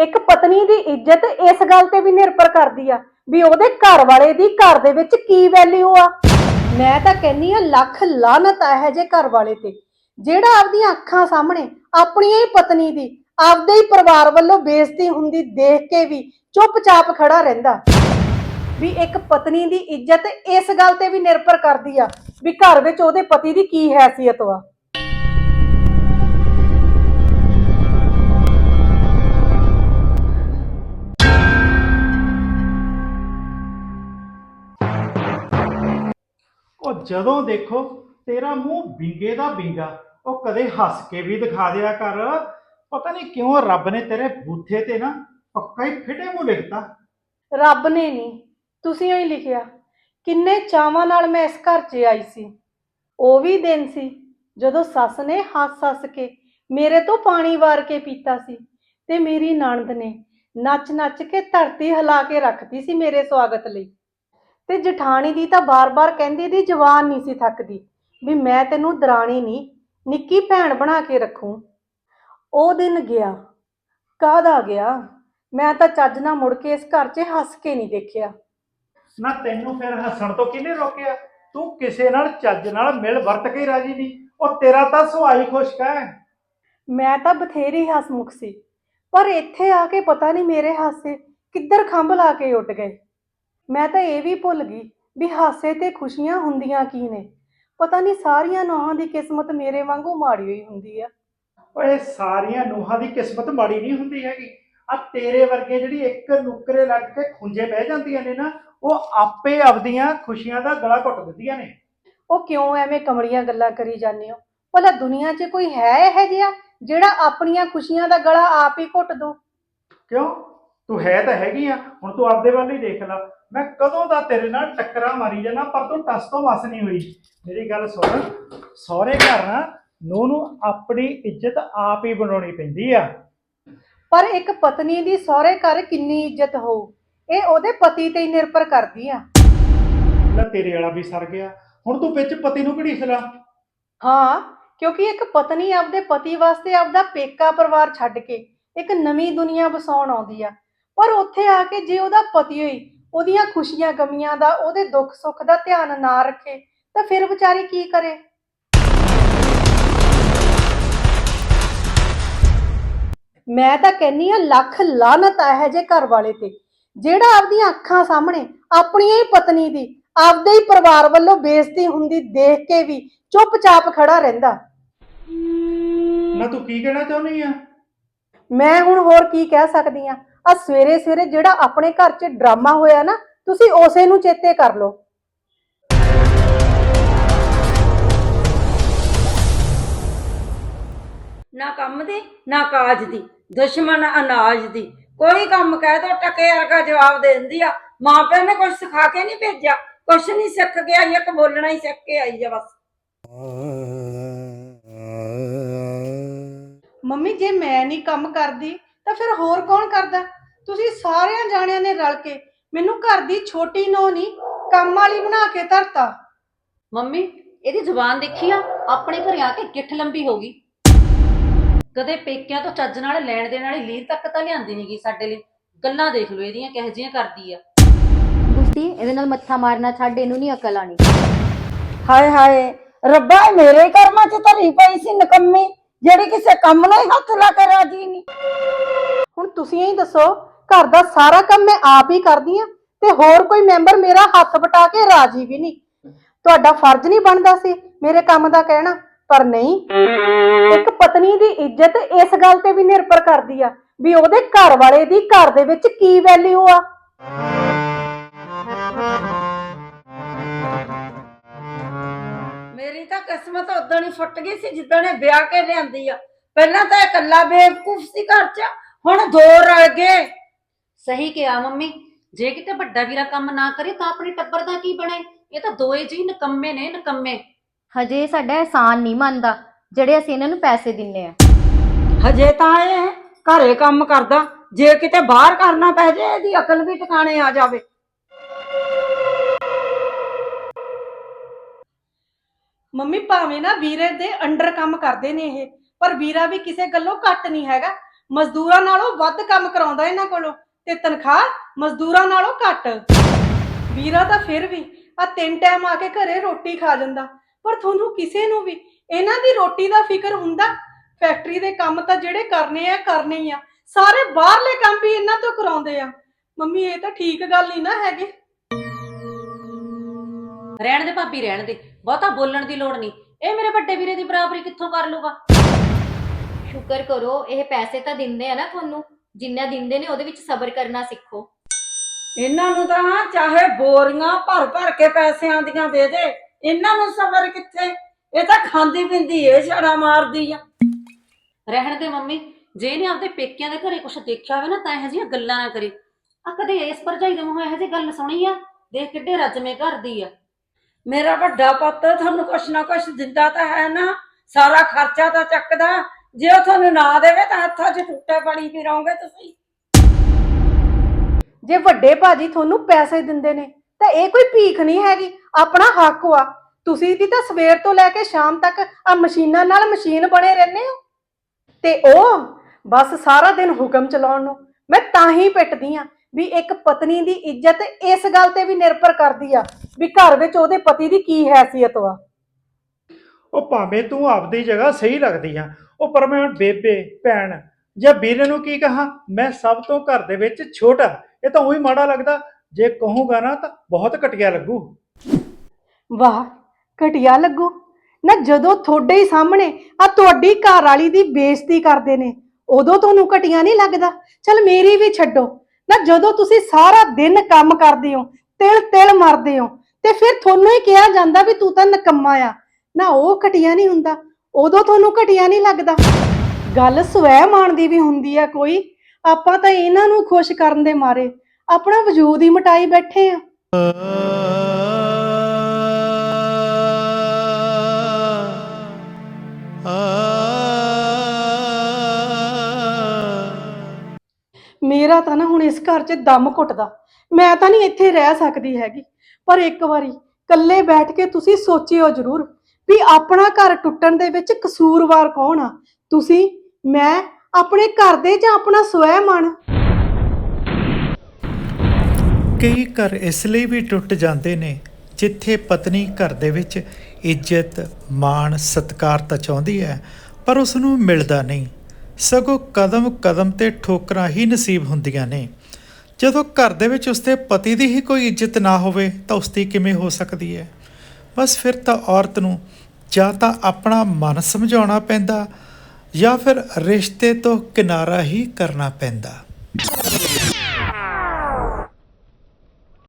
ਇੱਕ ਪਤਨੀ ਦੀ ਇੱਜ਼ਤ ਇਸ ਗੱਲ ਤੇ ਵੀ ਨਿਰਭਰ ਕਰਦੀ ਆ ਵੀ ਉਹਦੇ ਘਰ ਵਾਲੇ ਦੀ ਘਰ ਦੇ ਵਿੱਚ ਕੀ ਵੈਲਿਊ ਆ। ਮੈਂ ਤਾਂ ਕਹਿੰਨੀ ਆ, ਲੱਖ ਲਾਨਤ ਆ ਇਹ ਜੇ ਘਰ ਵਾਲੇ ਤੇ। ਜਿਹੜਾ ਆਪਦੀਆਂ ਅੱਖਾਂ ਸਾਹਮਣੇ ਆਪਣੀ ਹੀ ਪਤਨੀ ਦੀ, ਆਪਦੇ ਹੀ ਪਰਿਵਾਰ ਵੱਲੋਂ ਬੇਇੱਜ਼ਤੀ ਹੁੰਦੀ ਦੇਖ ਕੇ ਵੀ ਚੁੱਪਚਾਪ ਖੜਾ ਰਹਿੰਦਾ। ਵੀ ਇੱਕ ਪਤਨੀ ਦੀ ਇੱਜ਼ਤ ਇਸ ਗੱਲ ਤੇ ਵੀ ਨਿਰਭਰ ਕਰਦੀ ਆ ਵੀ ਘਰ ਵਿੱਚ ਉਹਦੇ ਪਤੀ ਦੀ ਕੀ ਹੈਸੀਅਤ ਵਾ। ਉਹ ਜਦੋਂ ਦੇਖੋ ਤੇਰਾ ਮੂੰਹ ਬਿੰਗੇ ਦਾ ਬਿੰਗਾ, ਉਹ ਕਦੇ ਹੱਸ ਕੇ ਵੀ ਦਿਖਾ ਦਿਆ ਕਰ। ਪਤਾ ਨਹੀਂ ਕਿਉਂ ਰੱਬ ਨੇ ਤੇਰੇ ਬੂਥੇ ਤੇ ਨਾ ਪੱਕਾ ਹੀ ਫਿੱਟੇ ਮੂੰਹ ਲਿਖਤਾ। ਰੱਬ ਨੇ ਨਹੀਂ ਤੁਸੀਂ ਹੀ ਲਿਖਿਆ, ਕਿੰਨੇ ਚਾਵਾਂ ਨਾਲ ਮੈਂ ਇਸ ਘਰ 'ਚ ਆਈ ਸੀ। ਉਹ ਵੀ ਦਿਨ ਸੀ, ਜਦੋਂ ਸੱਸ ਨੇ ਹੱਸ-ਹੱਸ ਕੇ ਮੇਰੇ ਤੋਂ ਪਾਣੀ ਵਾਰ ਕੇ ਪੀਤਾ ਸੀ ਤੇ ਮੇਰੀ ਨਣਦ ਨੇ ਨੱਚ-ਨੱਚ ਕੇ ਧਰਤੀ ਹਿਲਾ ਕੇ ਰੱਖਦੀ ਸੀ ਮੇਰੇ ਸਵਾਗਤ ਲਈ। ਤੇ ਜਠਾਣੀ ਦੀ ਤਾਂ ਬਾਰ-ਬਾਰ ਕਹਿੰਦੀ ਦੀ ਜਵਾਨ ਨਹੀਂ ਸੀ ਥੱਕਦੀ ਵੀ ਮੈਂ ਤੈਨੂੰ ਦਰਾਣੀ ਨਹੀਂ ਨਿੱਕੀ ਭੈਣ ਬਣਾ ਕੇ ਰੱਖੂੰ। ਉਹ ਦਿਨ ਗਿਆ ਕਾਹਦਾ ਗਿਆ? ਮੈਂ ਤਾਂ ਚੱਜ ਨਾਲ ਮੁੜ ਕੇ ਇਸ ਘਰ 'ਚ ਹੱਸ ਕੇ ਨਹੀਂ ਦੇਖਿਆ। ਨਾ ਤੈਨੂੰ ਫਿਰ ਹੱਸਣ ਤੋਂ ਕਿਹਨੇ ਰੋਕਿਆ? ਤੂੰ ਕਿਸੇ ਨਾਲ ਚੱਜ ਨਾਲ ਮਿਲ ਵਰਤ ਕੇ ਹੀ ਰਾਜੀ ਨਹੀਂ ਉਹ ਤੇਰਾ ਤਾਂ ਸੁਹਾਈ ਖੁਸ਼ਕ ਹੈ। ਮੈਂ ਤਾਂ ਬਥੇਰੀ ਹਸਮੁਖ ਸੀ ਪਰ ਇੱਥੇ ਆ ਕੇ ਪਤਾ ਨਹੀਂ ਮੇਰੇ ਹਾਸੇ ਕਿੱਧਰ ਖੰਭ ਲਾ ਕੇ ਉੱਡ ਗਏ। ਮੈਂ ਤਾਂ ਇਹ ਵੀ ਭੁੱਲ ਗਈ ਵੀ ਹਾਸੇ ਤੇ ਖੁਸ਼ੀਆਂ ਹੁੰਦੀਆਂ ਕੀ ਨੇ। ਪਤਾ ਨਹੀਂ ਸਾਰੀਆਂ ਨੌਹਾਂ ਦੀ ਕਿਸਮਤ ਮੇਰੇ ਵਾਂਗੂ ਮਾੜੀ ਹੋਈ ਹੁੰਦੀ ਆ। ਓਏ ਸਾਰੀਆਂ ਨੂਹਾਂ ਦੀ ਕਿਸਮਤ ਮਾੜੀ ਨਹੀਂ ਹੁੰਦੀ ਹੈਗੀ। ਆ ਤੇਰੇ ਵਰਗੇ ਜਿਹੜੀ ਇੱਕ ਨੁਕਰੇ ਲੱਗ ਕੇ ਖੁੰਝੇ ਬਹਿ ਜਾਂਦੀਆਂ ਨੇ ਨਾ ਉਹ ਆਪੇ ਆਪਦੀਆਂ ਖੁਸ਼ੀਆਂ ਦਾ ਗਲਾ ਘੁੱਟ ਦਿੰਦੀਆਂ ਨੇ। ਉਹ ਕਿਉਂ ਐਵੇਂ ਕਮੜੀਆਂ ਗੱਲਾਂ ਕਰੀ ਜਾਂਦੇ ਹੋ? ਭਲਾ ਦੁਨੀਆ 'ਚ ਕੋਈ ਹੈ ਇਹ ਜਿਹਾ ਜਿਹੜਾ ਆਪਣੀਆਂ ਖੁਸ਼ੀਆਂ ਦਾ ਗਲਾ ਆਪ ਹੀ ਘੁੱਟ ਦੋ ਕਿਉਂ? ਤੂੰ ਹੈ ਤਾਂ ਹੈਗੀ ਆ ਹੁਣ ਤੂੰ ਆਪਦੇ ਵੱਲ ਹੀ ਦੇਖ ਲੈ। ਮੈਂ ਕਦੋਂ ਦਾ ਤੇਰੇ ਨਾਲ ਟੱਕਰਾਂ ਮਾਰੀ ਜਾਣਾ ਪਰ ਤੂੰ ਟਸ ਤੋਂ ਵਸ ਨਹੀਂ ਹੋਈ। ਮੇਰੀ ਗੱਲ ਸੁਣ ਸਹੁਰੇ ਘਰ ਨਾ ਨੂੰ ਨੂੰ ਆਪਣੀ ਇੱਜ਼ਤ ਆਪ ਹੀ ਬਣਾਉਣੀ ਪੈਂਦੀ ਆ। ਪਰ ਇੱਕ ਪਤਨੀ ਦੀ ਸਹੁਰੇ ਘਰ ਕਿੰਨੀ ਇੱਜ਼ਤ ਹੋਊ ਇਹ ਉਹਦੇ ਪਤੀ ਤੇ ਹੀ ਨਿਰਭਰ ਕਰਦੀ ਆ। ਲੈ ਤੇਰੇ ਵਾਲਾ ਵੀ ਸਰ ਗਿਆ। ਹੁਣ ਤੂੰ ਵਿੱਚ ਪਤੀ ਨੂੰ ਘੜੀਸ ਲਾ। ਹਾਂ ਕਿਉਂਕਿ ਇੱਕ ਪਤਨੀ ਆਪਦੇ ਪਤੀ ਵਾਸਤੇ ਆਪਦਾ ਪੇਕਾ ਪਰਿਵਾਰ ਛੱਡ ਕੇ ਇੱਕ ਨਵੀਂ ਦੁਨੀਆ ਵਸਾਉਣ ਆਉਂਦੀ ਆ। ਪਰ ਉੱਥੇ ਆ ਕੇ ਜੇ ਉਹਦਾ ਪਤੀ ਹੋਈ ਉਹਦੀਆਂ ਖੁਸ਼ੀਆਂ ਗਮੀਆਂ ਦਾ ਉਹਦੇ ਦੁੱਖ ਸੁੱਖ ਦਾ ਧਿਆਨ ਨਾ ਰੱਖੇ ਤਾਂ ਫਿਰ ਵਿਚਾਰੀ ਕੀ ਕਰੇ? ਮੈਂ ਤਾਂ ਕਹਿੰਨੀ ਆ ਲੱਖ ਲਾਨਤ ਆ ਇਹ ਜੇ ਘਰ ਵਾਲੇ ਤੇ। ਜਿਹੜਾ ਆਪਦੀਆਂ ਅੱਖਾਂ ਸਾਹਮਣੇ ਆਪਣੀ ਹੀ ਪਤਨੀ ਦੀ ਆਪਦੇ ਹੀ ਪਰਿਵਾਰ ਵੱਲੋਂ ਬੇਇੱਜ਼ਤੀ ਹੁੰਦੀ ਦੇਖ ਕੇ ਵੀ ਚੁੱਪਚਾਪ ਖੜਾ ਰਹਿੰਦਾ। ਨਾ ਤੂੰ ਕੀ ਕਹਿਣਾ ਚਾਹੁੰਦੀ ਆ? ਮੈਂ ਹੁਣ ਹੋਰ ਕੀ ਕਹਿ ਸਕਦੀ ਆ? ਆ ਸਵੇਰੇ ਸਵੇਰੇ ਜਿਹੜਾ ਆਪਣੇ ਘਰ 'ਚ ਡਰਾਮਾ ਹੋਇਆ ਨਾ ਤੁਸੀਂ ਉਸੇ ਨੂੰ ਚੇਤੇ ਕਰ ਲਓ। ਨਾ ਕੰਮ ਦੀ ਨਾ ਕਾਜ ਦੀ ਦੁਸ਼ਮਣ ਅਨਾਜ ਦੀ। ਕੋਈ ਕੰਮ ਕਹਿ ਦੋ ਟਕੇ ਵਰਗਾ ਜਵਾਬ ਦੇ ਦਿੰਦੀ ਆ। ਮਾਂ ਪਿਓ ਨੇ ਕੁਝ ਸਿਖਾ ਕੇ ਨਹੀਂ ਭੇਜਿਆ। ਕੁਛ ਨਹੀਂ ਸਿੱਖ ਕੇ ਆਈ ਇੱਕ ਬੋਲਣਾ ਹੀ ਸਿੱਖ ਕੇ ਆਈ ਆ ਬਸ। ਮੰਮੀ ਜੇ ਮੈਂ ਨਹੀਂ ਕੰਮ ਕਰਦੀ ਤਾਂ ਫਿਰ ਹੋਰ ਕੌਣ ਕਰਦਾ? ਤੁਸੀਂ ਸਾਰਿਆਂ ਜਾਣਿਆਂ ਨੇ ਰਲ ਕੇ ਮੈਨੂੰ ਘਰ ਦੀ ਛੋਟੀ ਨੋ ਨਹੀਂ ਕੰਮ ਵਾਲੀ ਬਣਾ ਕੇ ਧਰਤਾ। ਮੰਮੀ ਇਹਦੀ ਜ਼ੁਬਾਨ ਦੇਖੀ ਆ? ਆਪਣੇ ਘਰੇ ਆ ਕੇ ਗਿੱਠ ਲੰਬੀ ਹੋ ਗਈ। ਕਦੇ ਪੇਕਿਆਂ ਤੋਂ ਚੱਜ ਨਾਲ ਲੈਣ ਦੇਣ ਵਾਲੀ ਲੀਰ ਤੱਕ ਤਾਂ ਲਿਆਂਦੀ ਨਹੀਂਗੀ ਸਾਡੇ ਲਈ। ਗੱਲਾਂ ਦੇਖ ਲਓ ਇਹਦੀਆਂ ਕਿਹੋ ਜਿਹੀਆਂ ਕਰਦੀ ਆ। ਬੁੱਢੀ ਇਹਦੇ ਨਾਲ ਮੱਥਾ ਮਾਰਨਾ ਛੱਡ ਇਹਨੂੰ ਨਹੀਂ ਅਕਲ ਆਣੀ ਹਾਏ ਹਾਏ ਰੱਬਾ ਇਹ ਮੇਰੇ ਕਰਮਾਂ 'ਚ ਧਰੀ ਪਈ ਸੀ ਨਕੰਮੀ। ਜਿਹੜੀ ਕਿਸੇ ਕੰਮ ਨੂੰ ਹੀ ਹੱਥ ਲਾ ਕੇ ਰਾਜੀ ਨਹੀਂ। ਹੁਣ ਤੁਸੀਂ ਹੀ ਦੱਸੋ, ਘਰ ਦਾ ਸਾਰਾ ਕੰਮ ਮੈਂ ਆਪ ਹੀ ਕਰਦੀ ਆ ਤੇ ਹੋਰ ਕੋਈ ਮੈਂਬਰ ਮੇਰਾ ਹੱਥ ਵਟਾ ਕੇ ਰਾਜੀ ਵੀ ਨਹੀਂ। ਤੁਹਾਡਾ ਫਰਜ਼ ਨਹੀਂ ਬਣਦਾ ਸੀ ਮੇਰੇ ਕੰਮ ਦਾ ਕਹਿਣਾ, ਪਰ ਨਹੀਂ। ਇੱਕ ਪਤਨੀ ਦੀ ਇੱਜ਼ਤ ਇਸ ਗੱਲ ਤੇ ਵੀ ਨਿਰਭਰ ਕਰਦੀ ਆ ਵੀ ਉਹਦੇ ਘਰ ਵਾਲੇ ਦੀ ਘਰ ਦੇ ਵਿੱਚ ਕੀ ਵੈਲਿਊ ਆ। ਕਿਸਮਤ ਉਦੋਂ ਹੀ ਫੁੱਟ ਗਈ ਸੀ ਜਿੱਦਾਂ ਨੇ ਵਿਆਹ ਕੇ ਲਿਆਂਦੀ ਆ। ਪਹਿਲਾਂ ਤਾਂ ਇਕੱਲਾ ਬੇਵਕੂਫ ਸੀ ਘਰ 'ਚ ਹੁਣ ਦੋ ਰਲ ਗਏ। ਸਹੀ ਕਿਹਾ ਮੰਮੀ ਜੇ ਕਿਤੇ ਵੱਡਾ ਵੀਰਾ ਕੰਮ ਨਾ ਕਰੇ ਤਾਂ ਆਪਣੇ ਟੱਬਰ ਦਾ ਕੀ ਬਣੇ? ਇਹ ਤਾਂ ਦੋਏ ਜੀ ਨਕੰਮੇ ਨੇ ਨਕੰਮੇ। ਹਜੇ ਸਾਡਾ ਅਹਿਸਾਨ ਨਹੀਂ ਮੰਨਦਾ ਜਿਹੜੇ ਅਸੀਂ ਇਹਨਾਂ ਨੂੰ ਪੈਸੇ ਦਿੰਨੇ ਆ। ਹਜੇ ਤਾਂ ਇਹ ਘਰੇ ਕੰਮ ਕਰਦਾ ਜੇ ਕਿਤੇ ਬਾਹਰ ਕਰਨਾ ਪੈ ਜੇ ਇਹਦੀ ਅਕਲ ਵੀ ਟਿਕਾਣੇ ਆ ਜਾਵੇ। ਮੰਮੀ ਭਾਵੇਂ ਨਾ ਵੀਰੇ ਦੇ ਅੰਡਰ ਕੰਮ ਕਰਦੇ ਨੇ ਇਹ, ਪਰ ਵੀਰਾ ਵੀ ਕਿਸੇ ਗੱਲੋਂ ਘੱਟ ਨਹੀਂ ਹੈਗਾ। ਮਜ਼ਦੂਰਾਂ ਨਾਲੋਂ ਵੱਧ ਕੰਮ ਕਰਾਉਂਦਾ ਇਹਨਾਂ ਕੋਲੋਂ ਤੇ ਤਨਖਾਹ ਮਜ਼ਦੂਰਾਂ ਨਾਲੋਂ ਘੱਟ। ਵੀਰਾ ਤਾਂ ਫਿਰ ਵੀ ਆ ਤਿੰਨ ਟਾਈਮ ਆ ਕੇ ਘਰੇ ਰੋਟੀ ਖਾ ਜਾਂਦਾ, ਪਰ ਤੁਹਾਨੂੰ ਕਿਸੇ ਨੂੰ ਵੀ ਇਹਨਾਂ ਦੀ ਰੋਟੀ ਦਾ ਫਿਕਰ ਹੁੰਦਾ? ਫੈਕਟਰੀ ਦੇ ਕੰਮ ਤਾਂ ਜਿਹੜੇ ਕਰਨੇ ਆ, ਕਰਨੇ ਹੀ ਆ। ਸਾਰੇ ਬਾਹਰਲੇ ਕੰਮ ਵੀ ਇਹਨਾਂ ਤੋਂ ਕਰਾਉਂਦੇ ਆ। ਮੰਮੀ, ਇਹ ਤਾਂ ਠੀਕ ਗੱਲ ਨਹੀਂ ਨਾ ਹੈਗੀ। ਰਹਿਣ ਦੇ ਭਾਬੀ, ਰਹਿਣ ਦੇ। ਬਹੁਤਾ ਬੋਲਣ ਦੀ ਲੋੜ ਨਹੀਂ। ਇਹ ਮੇਰੇ ਵੱਡੇ ਵੀਰੇ ਦੀ ਬਰਾਬਰੀ ਕਿੱਥੋਂ ਕਰ ਲੂਗਾ ਸ਼ੁਕਰ ਕਰੋ ਇਹ ਪੈਸੇ ਤਾਂ ਦਿੰਦੇ ਆ ਨਾ ਤੁਹਾਨੂੰ। ਜਿੰਨਾ ਦਿੰਦੇ ਨੇ ਉਹਦੇ ਵਿੱਚ ਸਬਰ ਕਰਨਾ ਸਿੱਖੋ। ਇਹਨਾਂ ਨੂੰ ਤਾਂ ਚਾਹੇ ਬੋਰੀਆਂ ਭਰ ਭਰ ਕੇ ਪੈਸਿਆਂ ਦੀਆਂ ਦੇ ਦੇ। ਇਹਨਾਂ ਨੂੰ ਸਬਰ ਕਿੱਥੇ? ਇਹ ਤਾਂ ਖਾਂਦੀ ਪਿੰਦੀ ਏ ਛੜਾ ਮਾਰਦੀ ਆ। ਰਹਿਣ ਦੇ ਮੰਮੀ ਜੇ ਇਹਨੇ ਆਪਦੇ ਪੇਕਿਆਂ ਦੇ ਘਰੇ ਕੁਛ ਦੇਖਿਆ ਹੋਵੇ ਨਾ ਤਾਂ ਇਹੋ ਜਿਹੀਆਂ ਗੱਲਾਂ ਨਾ ਕਰੇ। ਆ ਕਦੇ ਇਸ ਭਰਜਾਈ ਦੇ ਮੂੰਹੋਂ ਇਹੋ ਜਿਹੀ ਗੱਲ ਸੁਣੀ ਆ? ਦੇਖ ਕਿੱਡੇ ਰਜਮੇ ਘਰ ਦੀ ਆ। ਮੇਰਾ ਵੱਡਾ ਪੁੱਤ ਤੁਹਾਨੂੰ ਕੁਛ ਨਾ ਕੁਛ ਦਿੰਦਾ ਤਾਂ ਹੈ ਨਾ, ਸਾਰਾ ਖਰਚਾ ਤਾਂ ਚੱਕਦਾ। ਜੇ ਉਹ ਤੁਹਾਨੂੰ ਨਾ ਦੇਵੇ ਤਾਂ ਹੱਥਾਂ 'ਚ ਟੁੱਟੇ ਬਣੀ ਫਿਰੋਗੇ ਤੁਸੀਂ। ਜੇ ਵੱਡੇ ਭਾਜੀ ਤੁਹਾਨੂੰ ਪੈਸੇ ਦਿੰਦੇ ਨੇ, ਤਾਂ ਇਹ ਕੋਈ ਭੀਖ ਨਹੀਂ ਹੈਗੀ, ਆਪਣਾ ਹੱਕ ਆ ਤੁਸੀਂ ਵੀ ਤਾਂ ਸਵੇਰ ਤੋਂ ਲੈ ਕੇ ਸ਼ਾਮ ਤੱਕ ਆ ਮਸ਼ੀਨਾਂ ਨਾਲ ਮਸ਼ੀਨ ਬਣੇ ਰਹਿੰਦੇ ਹੋ। ਤੇ ਉਹ ਬਸ ਸਾਰਾ ਦਿਨ ਹੁਕਮ ਚਲਾਉਣ ਨੂੰ, ਮੈਂ ਤਾਂ ਹੀ ਪਿੱਟਦੀ ਆ। ਵੀ ਇੱਕ ਪਤਨੀ ਦੀ ਇੱਜ਼ਤ ਇਸ ਗੱਲ ਤੇ ਵੀ ਨਿਰਭਰ ਕਰਦੀ ਆ ਵੀ ਘਰ ਵਿੱਚ ਉਹਦੇ ਪਤੀ ਦੀ ਕੀ ਹੈਸੀਅਤ ਵਾ। ਉਹ ਭਾਵੇਂ ਤੂੰ ਆਪਦੀ ਜਗ੍ਹਾ ਸਹੀ ਲੱਗਦੀ ਆ ਉਹ ਪਰ ਮੈਂ ਹੁਣ ਬੇਬੇ ਭੈਣ ਜਾਂ ਵੀਰੇ ਨੂੰ ਕੀ ਕਹਾ? ਮੈਂ ਸਭ ਤੋਂ ਘਰ ਦੇ ਵਿੱਚ ਛੋਟਾ ਇਹ ਤਾਂ ਉਹੀ ਮਾੜਾ ਲੱਗਦਾ ਜੇ ਕਹੂੰਗਾ ਨਾ ਤਾਂ ਬਹੁਤ ਘਟੀਆ ਲੱਗੂ। ਵਾਹ ਘਟਿਆ ਲੱਗੂ। ਨਾ ਜਦੋਂ ਤੁਹਾਡੇ ਹੀ ਸਾਹਮਣੇ ਆ ਤੁਹਾਡੀ ਘਰ ਵਾਲੀ ਦੀ ਬੇਇੱਜ਼ਤੀ ਕਰਦੇ ਨੇ ਉਦੋਂ ਤੁਹਾਨੂੰ ਘਟਿਆ ਨਹੀਂ ਲੱਗਦਾ? ਚਲ ਮੇਰੀ ਵੀ ਛੱਡੋ। ਨਾ ਜਦੋਂ ਤੁਸੀਂ ਸਾਰਾ ਦਿਨ ਕੰਮ ਕਰਦੇ ਹੋ, ਤਿਲ ਤਿਲ ਮਰਦੇ ਹੋ, ਤੇ ਫਿਰ ਤੁਹਾਨੂੰ ਹੀ ਕਿਹਾ ਜਾਂਦਾ ਵੀ ਤੂੰ ਤਾਂ ਨਕੰਮਾ ਆ। ਨਾ ਉਹ ਘਟਿਆ ਨਹੀਂ ਹੁੰਦਾ, ਉਦੋਂ ਤੁਹਾਨੂੰ ਘਟਿਆ ਨਹੀਂ ਲੱਗਦਾ। ਗੱਲ ਸਵੈ ਮਾਣ ਦੀ ਵੀ ਹੁੰਦੀ ਆ ਕੋਈ, ਆਪਾਂ ਤਾਂ ਇਹਨਾਂ ਨੂੰ ਖੁਸ਼ ਕਰਨ ਦੇ ਮਾਰੇ, ਆਪਣਾ ਵਜੂਦ ਹੀ ਮਟਾਈ ਬੈਠੇ ਆ। ਮੇਰਾ ਤਾਂ ਨਾ ਹੁਣ ਇਸ ਘਰ 'ਚ ਦਮ ਘੁੱਟਦਾ। ਮੈਂ ਤਾਂ ਨਹੀਂ ਇੱਥੇ ਰਹਿ ਸਕਦੀ ਹੈਗੀ। ਪਰ ਇੱਕ ਵਾਰੀ ਇਕੱਲੇ ਬੈਠ ਕੇ ਤੁਸੀਂ ਸੋਚਿਓ ਜ਼ਰੂਰ ਵੀ ਆਪਣਾ ਘਰ ਟੁੱਟਣ ਦੇ ਵਿੱਚ ਕਸੂਰਵਾਰ ਕੌਣ ਆ? ਤੁਸੀਂ, ਮੈਂ, ਆਪਣੇ ਘਰ ਦੇ ਜਾਂ ਆਪਣਾ ਸਵੈ ਮਨ ਕਈ ਘਰ ਇਸ ਲਈ ਵੀ ਟੁੱਟ ਜਾਂਦੇ ਨੇ ਜਿੱਥੇ ਪਤਨੀ ਘਰ ਦੇ ਵਿੱਚ ਇੱਜ਼ਤ, ਮਾਣ, ਸਤਿਕਾਰ ਤਾਂ ਚਾਹੁੰਦੀ ਹੈ, ਪਰ ਉਸ ਨੂੰ ਮਿਲਦਾ ਨਹੀਂ। ਸਗੋਂ ਕਦਮ ਕਦਮ ਤੇ ਠੋਕਰਾਂ ਹੀ ਨਸੀਬ ਹੁੰਦੀਆਂ ਨੇ। ਜਦੋਂ ਘਰ ਦੇ ਵਿੱਚ ਉਸਦੇ ਪਤੀ ਦੀ ਹੀ ਕੋਈ ਇੱਜ਼ਤ ਨਾ ਹੋਵੇ, ਤਾਂ ਉਸਦੀ ਕਿਵੇਂ ਹੋ ਸਕਦੀ ਹੈ? ਬਸ ਫਿਰ ਤਾਂ ਔਰਤ ਨੂੰ ਜਾਂ ਤਾਂ ਆਪਣਾ ਮਨ ਸਮਝਾਉਣਾ ਪੈਂਦਾ ਜਾਂ ਫਿਰ ਰਿਸ਼ਤੇ ਤੋਂ ਕਿਨਾਰਾ ਹੀ ਕਰਨਾ ਪੈਂਦਾ।